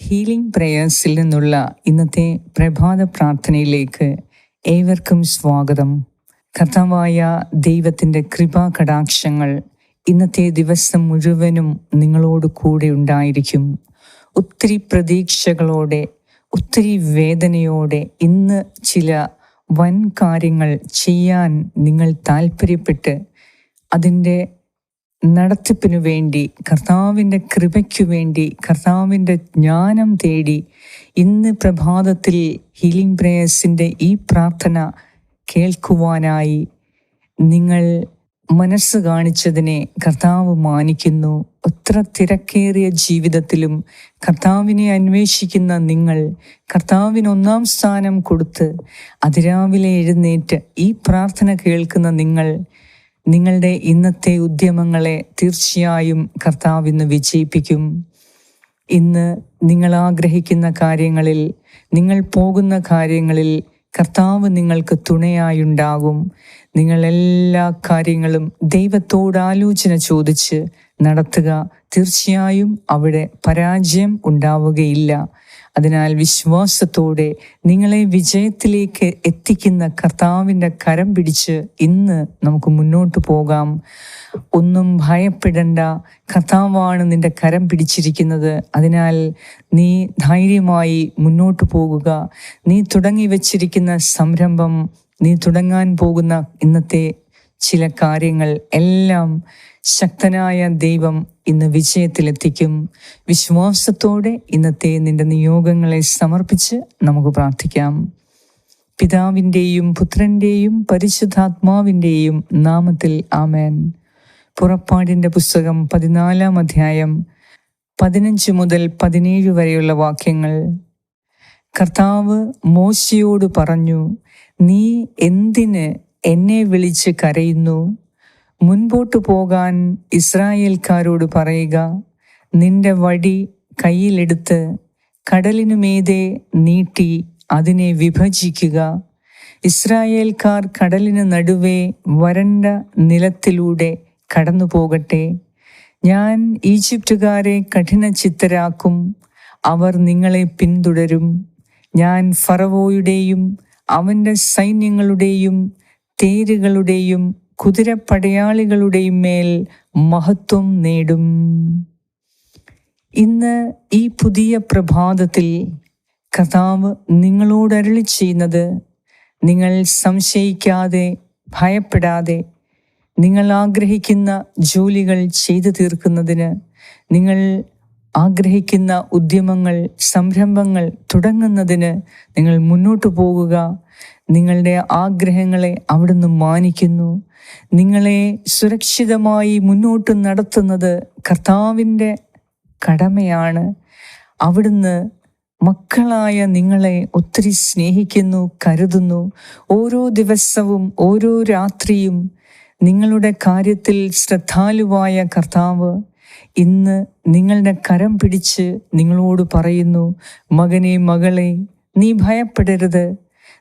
Healing പ്രേയേഴ്സിൽ നിന്നുള്ള ഇന്നത്തെ പ്രഭാത പ്രാർത്ഥനയിലേക്ക് ഏവർക്കും സ്വാഗതം. കർത്താവായ ദൈവത്തിന്റെ കൃപാ കടാക്ഷങ്ങൾ ഇന്നത്തെ ദിവസം മുഴുവനും നിങ്ങളോട് കൂടെ ഉണ്ടായിരിക്കും. ഒത്തിരി പ്രതീക്ഷകളോടെ ഒത്തിരി വേദനയോടെ ഇന്ന് ചില വൻ കാര്യങ്ങൾ ചെയ്യാൻ നിങ്ങൾ താല്പര്യപ്പെട്ട് അതിന്റെ നടത്തിപ്പിനു വേണ്ടി കർത്താവിന്റെ കൃപയ്ക്കു വേണ്ടി കർത്താവിന്റെ ജ്ഞാനം തേടി ഇന്ന് പ്രഭാതത്തിൽ ഹീലിംഗ് പ്രേയേഴ്സിന്റെ ഈ പ്രാർത്ഥന കേൾക്കുവാനായി നിങ്ങൾ മനസ്സ് കാണിച്ചതിനെ കർത്താവ് മാനിക്കുന്നു. എത്ര തിരക്കേറിയ ജീവിതത്തിലും കർത്താവിനെ അന്വേഷിക്കുന്ന നിങ്ങൾ കർത്താവിന് ഒന്നാം സ്ഥാനം കൊടുത്ത് അതിരാവിലെ എഴുന്നേറ്റ് ഈ പ്രാർത്ഥന കേൾക്കുന്ന നിങ്ങൾ നിങ്ങളുടെ ഇന്നത്തെ ഉദ്യമങ്ങളെ തീർച്ചയായും കർത്താവ് ഇന്ന് വിജയിപ്പിക്കും. ഇന്ന് നിങ്ങൾ ആഗ്രഹിക്കുന്ന കാര്യങ്ങളിൽ നിങ്ങൾ പോകുന്ന കാര്യങ്ങളിൽ കർത്താവ് നിങ്ങൾക്ക് തുണയായുണ്ടാകും നിങ്ങൾ എല്ലാ കാര്യങ്ങളും ദൈവത്തോട് ആലോചന ചോദിച്ച് നടത്തുക. തീർച്ചയായും അവിടെ പരാജയം ഉണ്ടാവുകയില്ല. അതിനാൽ വിശ്വാസത്തോടെ നിങ്ങളെ വിജയത്തിലേക്ക് എത്തിക്കുന്ന കർത്താവിന്റെ കരം പിടിച്ച് ഇന്ന് നമുക്ക് മുന്നോട്ട് പോകാം. ഒന്നും ഭയപ്പെടേണ്ട. കർത്താവാണ് നിന്റെ കരം പിടിച്ചിരിക്കുന്നത്. അതിനാൽ നീ ധൈര്യമായി മുന്നോട്ട് പോകുക. നീ തുടങ്ങി വച്ചിരിക്കുന്ന സംരംഭം നീ തുടങ്ങാൻ പോകുന്ന ഇന്നത്തെ ചില കാര്യങ്ങൾ എല്ലാം ശക്തനായ ദൈവം ഇന്ന് വിജയത്തിലെത്തിക്കും. വിശ്വാസത്തോടെ ഇന്നത്തെ നിന്റെ നിയോഗങ്ങളെ സമർപ്പിച്ച് നമുക്ക് പ്രാർത്ഥിക്കാം. പിതാവിന്റെയും പുത്രന്റെയും പരിശുദ്ധാത്മാവിന്റെയും നാമത്തിൽ ആമേൻ. പുറപ്പാടിന്റെ പുസ്തകം പതിനാലാം അധ്യായം പതിനഞ്ച് മുതൽ പതിനേഴ് വരെയുള്ള വാക്യങ്ങൾ. കർത്താവ് മോശയോട് പറഞ്ഞു നീ എന്തിന് എന്നെ വിളിച്ച് കരയുന്നു? മുൻപോട്ട് പോകാൻ ഇസ്രായേൽക്കാരോട് പറയുക നിന്റെ വടി കയ്യിലെടുത്ത് കടലിനുമീതെ നീട്ടി അതിനെ വിഭജിക്കുക. ഇസ്രായേൽക്കാർ കടലിന് നടുവേ വരണ്ട നിലത്തിലൂടെ കടന്നു പോകട്ടെ ഞാൻ ഈജിപ്റ്റുകാരെ കഠിന ചിത്തരാക്കും അവർ നിങ്ങളെ പിന്തുടരും. ഞാൻ ഫറവോയുടെയും അവന്റെ സൈന്യങ്ങളുടെയും തേരുകളുടെയും കുതിരപ്പടയാളികളുടെയും മേൽ മഹത്വം നേടും. ഇന്ന് ഈ പുതിയ പ്രഭാതത്തിൽ കഥാവ് നിങ്ങളോട് ചെയ്യുന്നത് നിങ്ങൾ സംശയിക്കാതെ ഭയപ്പെടാതെ നിങ്ങൾ ആഗ്രഹിക്കുന്ന ജോലികൾ ചെയ്തു തീർക്കുന്നതിന് നിങ്ങൾ ആഗ്രഹിക്കുന്ന ഉദ്യമങ്ങൾ സംരംഭങ്ങൾ തുടങ്ങുന്നതിന് നിങ്ങൾ മുന്നോട്ട് പോകുക. നിങ്ങളുടെ ആഗ്രഹങ്ങളെ അവിടുന്ന് മാനിക്കുന്നു. നിങ്ങളെ സുരക്ഷിതമായി മുന്നോട്ട് നടത്തുന്നത് കർത്താവിന്റെ കടമയാണ്. അവിടുന്ന് മക്കളായ നിങ്ങളെ ഒത്തിരി സ്നേഹിക്കുന്നു കരുതുന്നു. ഓരോ ദിവസവും ഓരോ രാത്രിയും നിങ്ങളുടെ കാര്യത്തിൽ ശ്രദ്ധാലുവായ കർത്താവ് ഇന്ന് നിങ്ങളുടെ കരം പിടിച്ച് നിങ്ങളോട് പറയുന്നു മകനെ മകളെ നീ ഭയപ്പെടരുത്.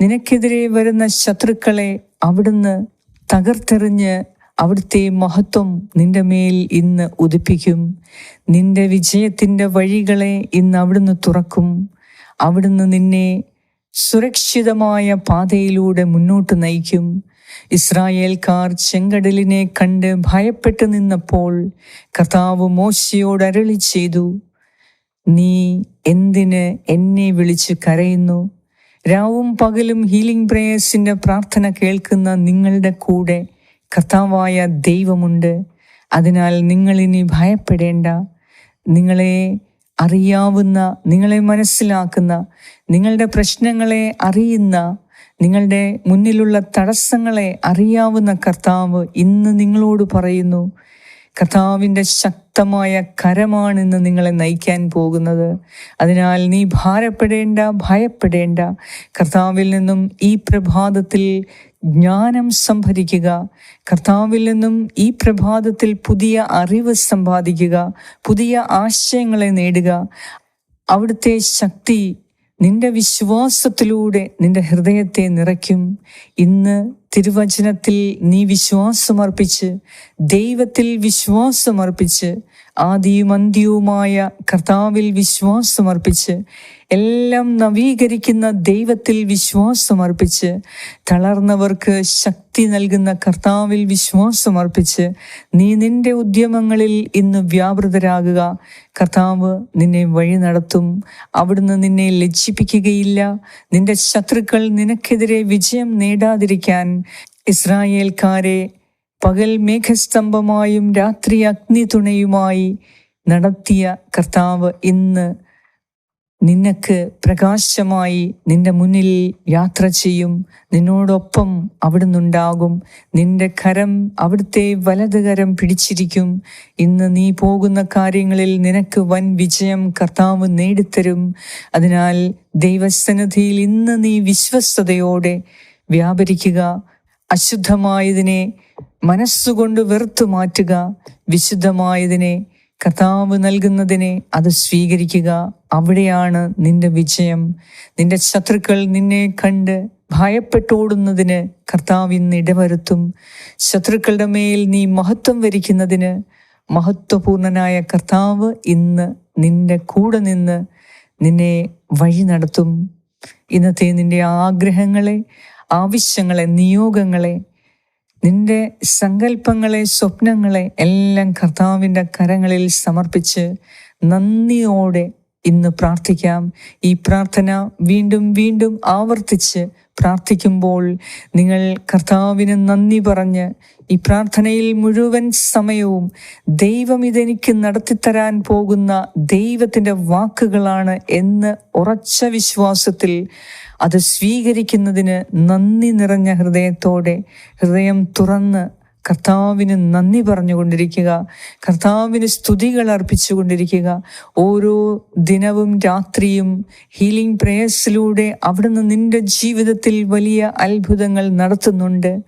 നിനക്കെതിരെ വരുന്ന ശത്രുക്കളെ അവിടുന്ന് തകർത്തെറിഞ്ഞ് അവിടുത്തെ മഹത്വം നിന്റെ മേൽ ഇന്ന് ഉദിപ്പിക്കും. നിന്റെ വിജയത്തിന്റെ വഴികളെ ഇന്ന് അവിടുന്ന് തുറക്കും. അവിടുന്ന് നിന്നെ സുരക്ഷിതമായ പാതയിലൂടെ മുന്നോട്ട് നയിക്കും. ഇസ്രായേൽക്കാർ ചെങ്കടലിനെ കണ്ട് ഭയപ്പെട്ടു നിന്നപ്പോൾ കർത്താവ് മോശയോട് അരളി ചെയ്തു നീ എന്തിന് എന്നെ വിളിച്ച് കരയുന്നു? രാവും പകലും ഹീലിംഗ് പ്രേയേഴ്സിന്റെ പ്രാർത്ഥന കേൾക്കുന്ന നിങ്ങളുടെ കൂടെ കർത്താവായ ദൈവമുണ്ട്. അതിനാൽ നിങ്ങളിനി ഭയപ്പെടേണ്ട. നിങ്ങളെ അറിയാവുന്ന നിങ്ങളെ മനസ്സിലാക്കുന്ന നിങ്ങളുടെ പ്രശ്നങ്ങളെ അറിയുന്ന നിങ്ങളുടെ മുന്നിലുള്ള തടസ്സങ്ങളെ അറിയാവുന്ന കർത്താവ് ഇന്ന് നിങ്ങളോട് പറയുന്നു. കർത്താവിന്റെ ശക്തമായ കരമാണ് ഇന്ന് നിങ്ങളെ നയിക്കാൻ പോകുന്നത്. അതിനാൽ നീ ഭാരപ്പെടേണ്ട ഭയപ്പെടേണ്ട. കർത്താവിൽ നിന്നും ഈ പ്രഭാതത്തിൽ ജ്ഞാനം സംഭരിക്കുക. കർത്താവിൽ നിന്നും ഈ പ്രഭാതത്തിൽ പുതിയ അറിവ് സമ്പാദിക്കുക. പുതിയ ആശയങ്ങളെ നേടുക. അവിടുത്തെ ശക്തി നിന്റെ വിശ്വാസത്തിലൂടെ നിന്റെ ഹൃദയത്തെ നിറയ്ക്കും. ഇന്ന് തിരുവചനത്തിൽ നീ വിശ്വാസമർപ്പിച്ച് ദൈവത്തിൽ വിശ്വാസമർപ്പിച്ച് ആദിയും അന്ത്യവുമായ കർത്താവിൽ വിശ്വാസമർപ്പിച്ച് എല്ലാം നവീകരിക്കുന്ന ദൈവത്തിൽ വിശ്വാസമർപ്പിച്ച് തളർന്നവർക്ക് ശക്തി നൽകുന്ന കർത്താവിൽ വിശ്വാസമർപ്പിച്ച് നീ നിന്റെ ഉദ്യമങ്ങളിൽ ഇന്ന് വ്യാപൃതരാകുക. കർത്താവ് നിന്നെ വഴി നടത്തും. അവിടുന്ന് നിന്നെ ലജ്ജിപ്പിക്കുകയില്ല. നിന്റെ ശത്രുക്കൾ നിനക്കെതിരെ വിജയം നേടാതിരിക്കാൻ ഇസ്രായേൽക്കാരെ പകൽ മേഘസ്തംഭമായും രാത്രി അഗ്നി തുണയുമായി നടത്തിയ കർത്താവ് ഇന്ന് നിനക്ക് പ്രകാശമായി നിന്റെ മുന്നിൽ യാത്ര ചെയ്യും. നിന്നോടൊപ്പം അവിടുന്നുണ്ടാകും. നിന്റെ കരം അവിടുത്തെ വലത് കരം പിടിച്ചിരിക്കും. ഇന്ന് നീ പോകുന്ന കാര്യങ്ങളിൽ നിനക്ക് വൻ വിജയം കർത്താവ് നേടിത്തരും. അതിനാൽ ദൈവസന്നിധിയിൽ ഇന്ന് നീ വിശ്വസ്തയോടെ വ്യാപരിക്കുക. അശുദ്ധമായതിനെ മനസ്സുകൊണ്ട് വെറുത്തു മാറ്റുക വിശുദ്ധമായതിനെ കർത്താവ് നൽകുന്നതിനെ അത് സ്വീകരിക്കുക. അവിടെയാണ് നിന്റെ വിജയം. നിന്റെ ശത്രുക്കൾ നിന്നെ കണ്ട് ഭയപ്പെട്ടോടുന്നതിന് കർത്താവ് ഇന്ന് ഇടവരുത്തും. ശത്രുക്കളുടെ മേൽ നീ മഹത്വം വരിക്കുന്നതിന് മഹത്വപൂർണനായ കർത്താവ് ഇന്ന് നിന്റെ കൂടെ നിന്ന് നിന്നെ വഴി നടത്തും. ഇന്നത്തെ നിന്റെ ആഗ്രഹങ്ങളെ ആവശ്യങ്ങളെ നിയോഗങ്ങളെ നിന്റെ സങ്കല്പങ്ങളെ സ്വപ്നങ്ങളെ എല്ലാം കർത്താവിന്റെ കരങ്ങളിൽ സമർപ്പിച്ച് നന്ദിയോടെ ഇന്ന് പ്രാർത്ഥിക്കാം. ഈ പ്രാർത്ഥന വീണ്ടും വീണ്ടും ആവർത്തിച്ച് പ്രാർത്ഥിക്കുമ്പോൾ നിങ്ങൾ കർത്താവിന് നന്ദി പറഞ്ഞ് ഈ പ്രാർത്ഥനയിൽ മുഴുവൻ സമയവും ദൈവം ഇതെനിക്ക് നടത്തിത്തരാൻ പോകുന്ന ദൈവത്തിന്റെ വാക്കുകളാണ് എന്ന് ഉറച്ച വിശ്വാസത്തിൽ അത് സ്വീകരിക്കുന്നതിന് നന്ദി നിറഞ്ഞ ഹൃദയത്തോടെ ഹൃദയം തുറന്ന് കർത്താവിന് നന്ദി പറഞ്ഞുകൊണ്ടിരിക്കുക. കർത്താവിന് സ്തുതികൾ അർപ്പിച്ചുകൊണ്ടിരിക്കുക. ഓരോ ദിനവും രാത്രിയും ഹീലിംഗ് പ്രേയേഴ്സിലൂടെ അവിടുന്ന് നിന്റെ ജീവിതത്തിൽ വലിയ അത്ഭുതങ്ങൾ നടത്തുന്നുണ്ട്.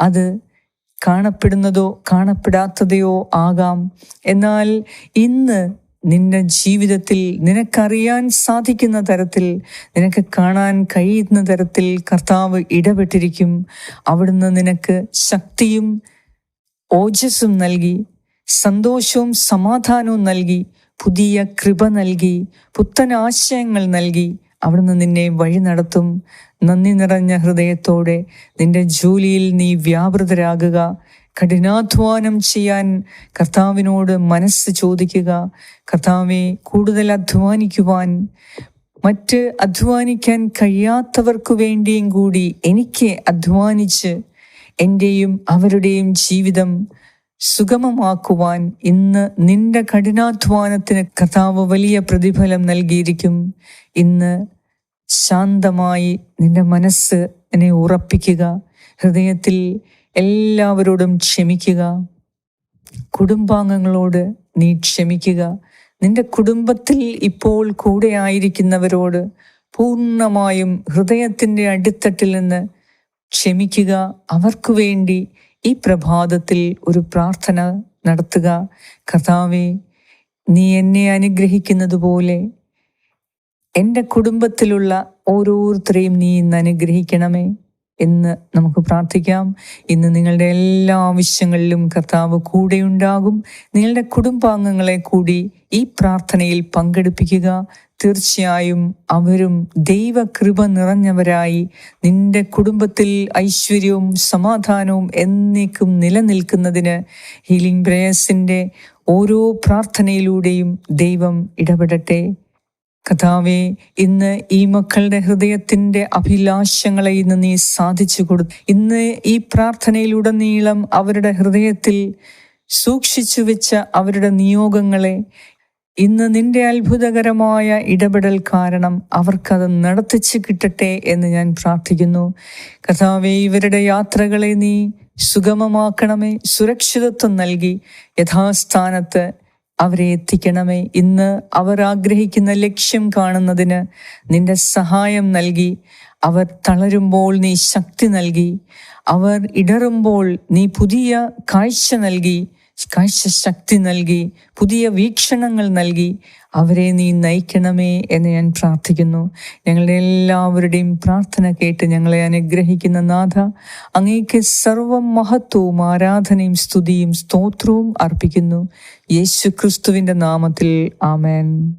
അത് കാണപ്പെടുന്നതോ കാണപ്പെടാത്തതയോ ആകാം. എന്നാൽ ഇന്ന് നിന്റെ ജീവിതത്തിൽ നിനക്കറിയാൻ സാധിക്കുന്ന തരത്തിൽ നിനക്ക് കാണാൻ കഴിയുന്ന തരത്തിൽ കർത്താവ് ഇടപെട്ടിരിക്കും. അവിടുന്ന് നിനക്ക് ശക്തിയും ഓജസ്സും നൽകി സന്തോഷവും സമാധാനവും നൽകി പുതിയ കൃപ നൽകി പുത്തൻ ആശയങ്ങൾ നൽകി അവിടുന്ന് നിന്നെ വഴി നടത്തും. നന്ദി നിറഞ്ഞ ഹൃദയത്തോടെ നിന്റെ ജോലിയിൽ നീ വ്യാപൃതരാകുക. കഠിനാധ്വാനം ചെയ്യാൻ കർത്താവിനോട് മനസ്സ് ചോദിക്കുക. കർത്താവെ കൂടുതൽ അധ്വാനിക്കുവാൻ മറ്റ് അധ്വാനിക്കാൻ കഴിയാത്തവർക്കു വേണ്ടിയും കൂടി എനിക്ക് അധ്വാനിച്ച് എന്റെയും അവരുടെയും ജീവിതം സുഗമമാക്കുവാൻ ഇന്ന് നിന്റെ കഠിനാധ്വാനത്തിന് കർത്താവ് വലിയ പ്രതിഫലം നൽകിയിരിക്കും. ഇന്ന് ശാന്തമായി നിന്റെ മനസ്സ് എന്നെ ഉറപ്പിക്കുക. ഹൃദയത്തിൽ എല്ലാവരോടും ക്ഷമിക്കുക. കുടുംബാംഗങ്ങളോട് നീ ക്ഷമിക്കുക. നിന്റെ കുടുംബത്തിൽ ഇപ്പോൾ കൂടെയായിരിക്കുന്നവരോട് പൂർണമായും ഹൃദയത്തിന്റെ അടിത്തട്ടിൽ നിന്ന് ക്ഷമിക്കുക. അവർക്കു വേണ്ടി ഈ പ്രഭാതത്തിൽ ഒരു പ്രാർത്ഥന നടത്തുക. കർത്താവെ നീ എന്നെ അനുഗ്രഹിക്കുന്നതുപോലെ എന്റെ കുടുംബത്തിലുള്ള ഓരോരുത്തരെയും നീ ഇന്ന് അനുഗ്രഹിക്കണമേ. എന്ന് നമുക്ക് പ്രാർത്ഥിക്കാം. ഇന്ന് നിങ്ങളുടെ എല്ലാ ആവശ്യങ്ങളിലും കർത്താവ് കൂടെയുണ്ടാകും. നിങ്ങളുടെ കുടുംബാംഗങ്ങളെ കൂടി ഈ പ്രാർത്ഥനയിൽ പങ്കെടുപ്പിക്കുക. തീർച്ചയായും അവരും ദൈവകൃപ നിറഞ്ഞവരായി നിന്റെ കുടുംബത്തിൽ ഐശ്വര്യവും സമാധാനവും എന്നേക്കും നിലനിൽക്കുന്നതിന് ഹീലിംഗ് പ്രേയേഴ്സിന്റെ ഓരോ പ്രാർത്ഥനയിലൂടെയും ദൈവം ഇടപെടട്ടെ. കഥാവെ ഇന്ന് ഈ മക്കളുടെ ഹൃദയത്തിന്റെ അഭിലാഷങ്ങളെ ഇന്ന് നീ സാധിച്ചു കൊടുത്തു ഇന്ന് ഈ പ്രാർത്ഥനയിലുടനീളം അവരുടെ ഹൃദയത്തിൽ സൂക്ഷിച്ചു വെച്ച അവരുടെ നിയോഗങ്ങളെ ഇന്ന് നിന്റെ അത്ഭുതകരമായ ഇടപെടൽ കാരണം അവർക്കത് നടത്തിച്ച് കിട്ടട്ടെ എന്ന് ഞാൻ പ്രാർത്ഥിക്കുന്നു. കഥാവെ ഇവരുടെ യാത്രകളെ നീ സുഗമമാക്കണമേ സുരക്ഷിതത്വം നൽകി. യഥാസ്ഥാനത്ത് അവരെ എത്തിക്കണമേ. ഇന്ന് അവർ ആഗ്രഹിക്കുന്ന ലക്ഷ്യം കാണുന്നതിന് നിന്റെ സഹായം നൽകി. അവർ തളരുമ്പോൾ നീ ശക്തി നൽകി. അവർ ഇടറുമ്പോൾ നീ പുതിയ കാഴ്ച നൽകി. കാഴ്ച ശക്തി നൽകി പുതിയ വീക്ഷണങ്ങൾ നൽകി അവരെ നീ നയിക്കണമേ എന്ന് ഞാൻ പ്രാർത്ഥിക്കുന്നു. ഞങ്ങളുടെ എല്ലാവരുടെയും പ്രാർത്ഥന കേട്ട് ഞങ്ങളെ അനുഗ്രഹിക്കുന്ന നാഥ അങ്ങേക്ക് സർവ മഹത്വവും ആരാധനയും സ്തുതിയും സ്തോത്രവും അർപ്പിക്കുന്നു. യേശു ക്രിസ്തുവിന്റെ നാമത്തിൽ ആമേൻ.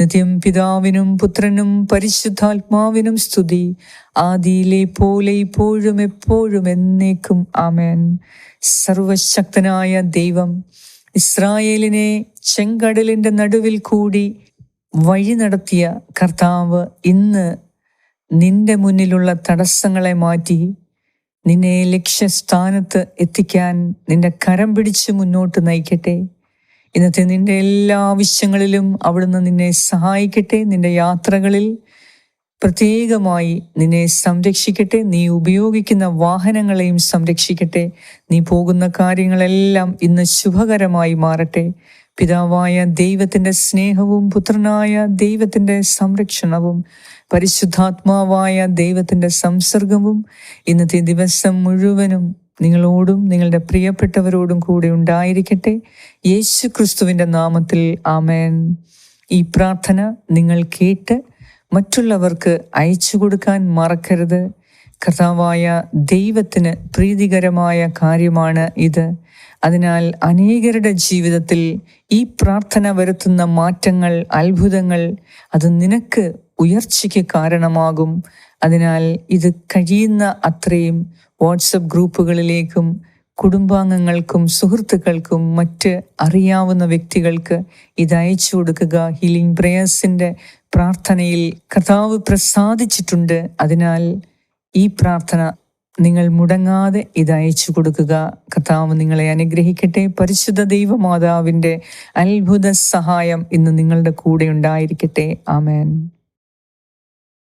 നിത്യം പിതാവിനും പുത്രനും പരിശുദ്ധാത്മാവിനും സ്തുതി. ആദിയിലെ പോലെ ഇപ്പോഴും എപ്പോഴും എന്നേക്കും ആമേൻ. സർവശക്തനായ ദൈവം ഇസ്രായേലിനെ ചെങ്കടലിന്റെ നടുവിൽ കൂടി വഴി നടത്തിയ കർത്താവ് ഇന്ന് നിന്റെ മുന്നിലുള്ള തടസ്സങ്ങളെ മാറ്റി നിന്നെ ലക്ഷ്യസ്ഥാനത്ത് എത്തിക്കാൻ നിന്റെ കരം പിടിച്ച് മുന്നോട്ട് നയിക്കട്ടെ. ഇന്നത്തെ നിന്റെ എല്ലാ ആവശ്യങ്ങളിലും അവിടുന്ന് നിന്നെ സഹായിക്കട്ടെ. നിന്റെ യാത്രകളിൽ പ്രത്യേകമായി നിന്നെ സംരക്ഷിക്കട്ടെ. നീ ഉപയോഗിക്കുന്ന വാഹനങ്ങളെയും സംരക്ഷിക്കട്ടെ. നീ പോകുന്ന കാര്യങ്ങളെല്ലാം ഇന്ന് ശുഭകരമായി മാറട്ടെ. പിതാവായ ദൈവത്തിന്റെ സ്നേഹവും പുത്രനായ ദൈവത്തിന്റെ സംരക്ഷണവും പരിശുദ്ധാത്മാവായ ദൈവത്തിന്റെ സംസർഗവും ഇന്നത്തെ ദിവസം മുഴുവനും നിങ്ങളോടും നിങ്ങളുടെ പ്രിയപ്പെട്ടവരോടും കൂടെ ഉണ്ടായിരിക്കട്ടെ. യേശു ക്രിസ്തുവിന്റെ നാമത്തിൽ ആമേൻ. ഈ പ്രാർത്ഥന നിങ്ങൾ കേട്ട് മറ്റുള്ളവർക്ക് അയച്ചു കൊടുക്കാൻ മറക്കരുത്. കർത്താവായ ദൈവത്തിന് പ്രീതികരമായ കാര്യമാണ് ഇത്. അതിനാൽ അനേകരുടെ ജീവിതത്തിൽ ഈ പ്രാർത്ഥന വരുത്തുന്ന മാറ്റങ്ങൾ അത്ഭുതങ്ങൾ അത് നിനക്ക് ഉയർച്ചയ്ക്ക് കാരണമാകും. അതിനാൽ ഇത് കഴിയുന്ന അത്രയും വാട്സപ്പ് ഗ്രൂപ്പുകളിലേക്കും കുടുംബാംഗങ്ങൾക്കും സുഹൃത്തുക്കൾക്കും മറ്റ് അറിയാവുന്ന വ്യക്തികൾക്ക് ഇത് അയച്ചു കൊടുക്കുക. ഹീലിംഗ് പ്രേയേഴ്സിന്റെ പ്രാർത്ഥനയിൽ കർത്താവ് പ്രസാദിച്ചിട്ടുണ്ട്. അതിനാൽ ഈ പ്രാർത്ഥന നിങ്ങൾ മുടങ്ങാതെ ഇത് അയച്ചു കൊടുക്കുക. കർത്താവ് നിങ്ങളെ അനുഗ്രഹിക്കട്ടെ. പരിശുദ്ധ ദൈവമാതാവിന്റെ അത്ഭുത സഹായം ഇന്ന് നിങ്ങളുടെ കൂടെ ഉണ്ടായിരിക്കട്ടെ. ആമേൻ.